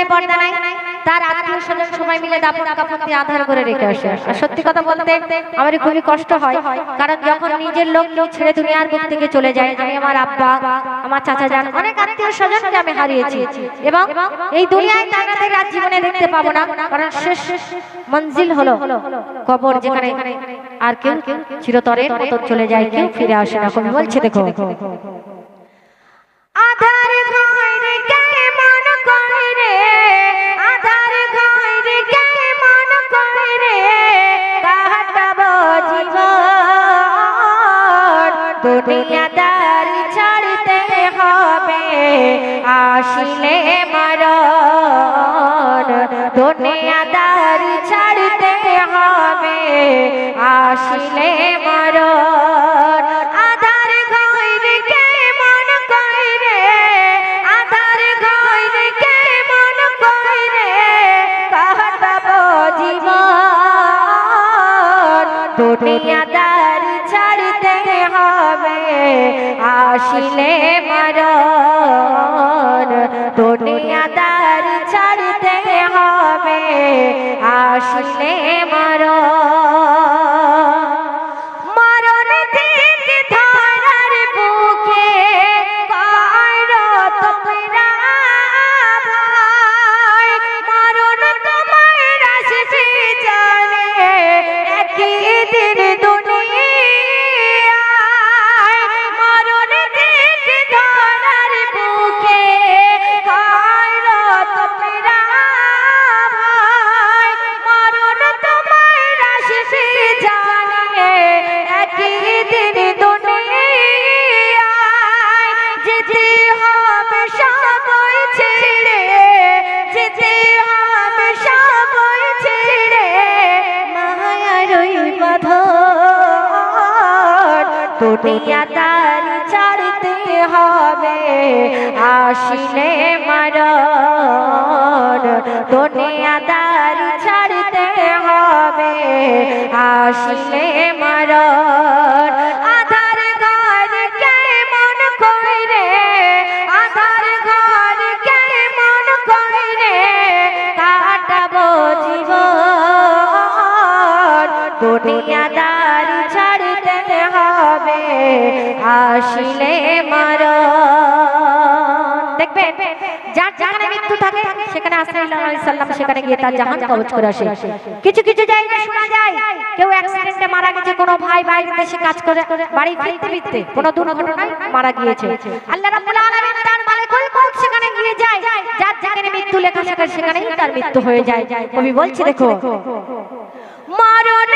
থেকে পর্দা নাই। তার আত্মীয় স্বজন সবাই মিলে দাপন কাপড় দিয়ে আধার করে রেখে আসে। আর সত্যি কথা বলতে আমার খুবই কষ্ট হয়। কারণ যখন নিজের লোক লোক ছেড়ে দুনিয়ার বুক থেকে চলে যায়, আমি আমার আব্বা, আমার চাচা যান, অনেক আত্মীয় স্বজনকে আমি হারিয়েছি। এবং এই দুনিয়ায় তাদের রাত জীবনে দেখতে পাবো না, কারণ শেষ মঞ্জিল হলো কবর যেখানে আর কেউ চিরতরের মতো চলে যায়, কেউ ফিরে আসে না। কবি বলছে, দেখো, আধার আসিলে মরণ। দুনিয়াদার ছাড়তে হবে। আসিলে মরণ। আধার ঘরে কেমন করে রে আধার ঘরে কেমন করে রে কাটাবো জীবন। দুনিয়াদার ছাড়তে হবে। আসিলে মরণ। দুনিয়াদার ছাড়তে হবে। আসলে মরণ দুনিয়াদার ছাড়তে হবে। আসিলে মরণ। দুনিয়াদার ছাড়তে হবে। আসিলে মরণ। আধার ঘর কেমন আধার কাটাবো হবে আসিলে মরণ। দেখবেন মৃত্যু থাকে, সেখানে মারা মারা তার মৃত্যু হয়ে যায়। কবি বলছি, দেখো, মরণ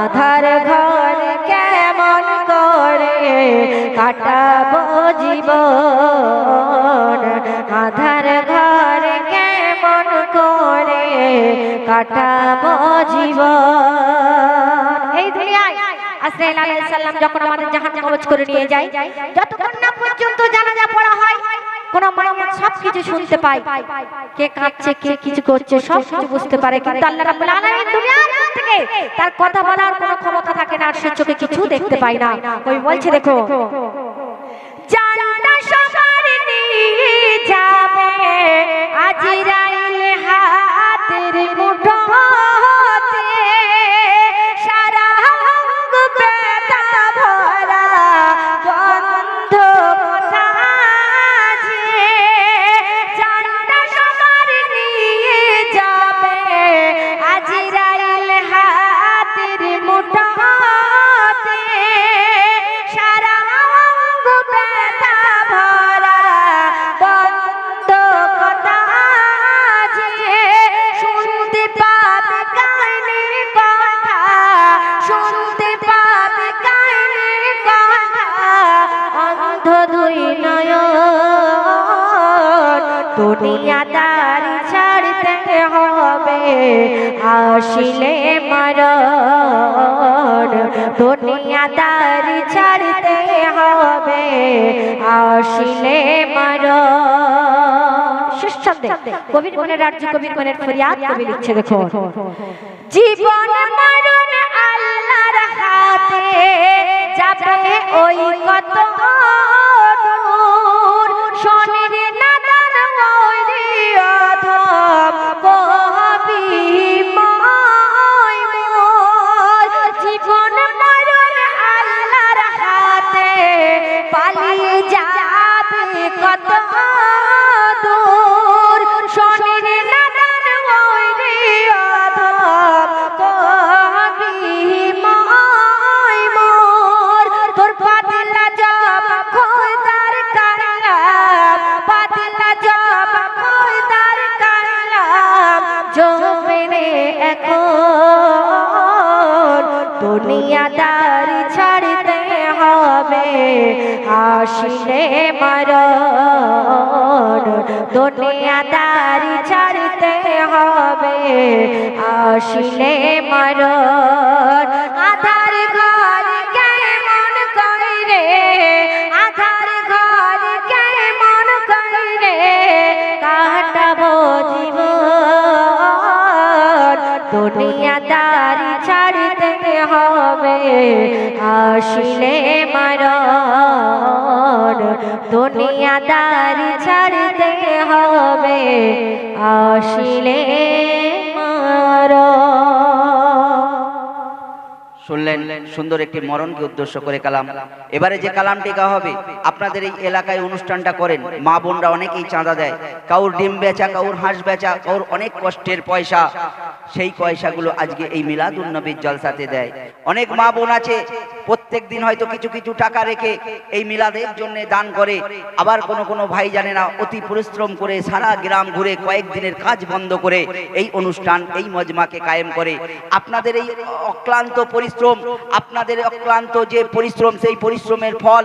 আধার ঘর কেমন করে কাটাবো জীবন? আধার ঘর কেমন করে কাটাবো জীবন? এই যখন আমাদের জাহান করে নিয়ে যায়, যতক্ষণ না পর্যন্ত জানাজা পড়া হয়, কোন সব কিছু শুনতে পায়। কে কাঁদছে, কে কিছু করছে সব কিছু বুঝতে পারে। কিন্তু আল্লাহ রাব্বুল আলামিন থেকে তার কথা বলার কোনো ক্ষমতা থাকে না, আর সে চোখে কিছু দেখতে পায় না। ওই বলছে, দেখো জানা সবার নিয়ে যাবে, আজ হাতের দুনিয়াদারি ছাড়তে হবে। আসিলে মরণ। দুনিয়াদারি ছাড়তে হবে। আসিলে ছন্দে কবির মনের রাজ্য কবির মনের ফরিয়াদ কবি লিখছে দেখো জীবন মরণ আল্লাহর হাতে, যাবে ওই কত আসিলে মরণ। দুনিয়াদারি ছাড়তে হবে, আসিলে মরণ। আধার ঘর কেমন কইরে, আধার ঘর কেমন কইরে, কাটাবো জীবন। দুনিয়াদারি ছাড়তে হবে, আসিলে মরণ। দুনিয়াদারি ছাড়তে হবে, আসিলে শুনলেন, সুন্দর একটি মরণকে উদ্দেশ্য করে কালাম। এবারে যে কালামটি গাওয়া হবে, আপনাদের এই এলাকায় অনুষ্ঠানটা করেন। মা বোনরা অনেকেই চাঁদা দেয়। কাউর ডিম বেচা, কাউর হাঁস বেচা কাউর অনেক কষ্টের পয়সা। সেই পয়সাগুলো আজকে এই মিলাদুন নবীর জলসাতে দেয়। অনেক মা বোন আছে, প্রত্যেক দিন হয়তো কিছু কিছু টাকা রেখে এই মিলাদের জন্য দান করে, আবার কোনো কোনো ভাই জানে না, অতি পরিশ্রম করে সারা গ্রাম ঘুরে কয়েকদিনের কাজ বন্ধ করে এই অনুষ্ঠান, এই মজমাকে কায়েম করে। আপনাদের এই অক্লান্ত পরিশ্রম, আপনাদের অক্লান্ত যে পরিশ্রম, সেই পরিশ্রমের ফল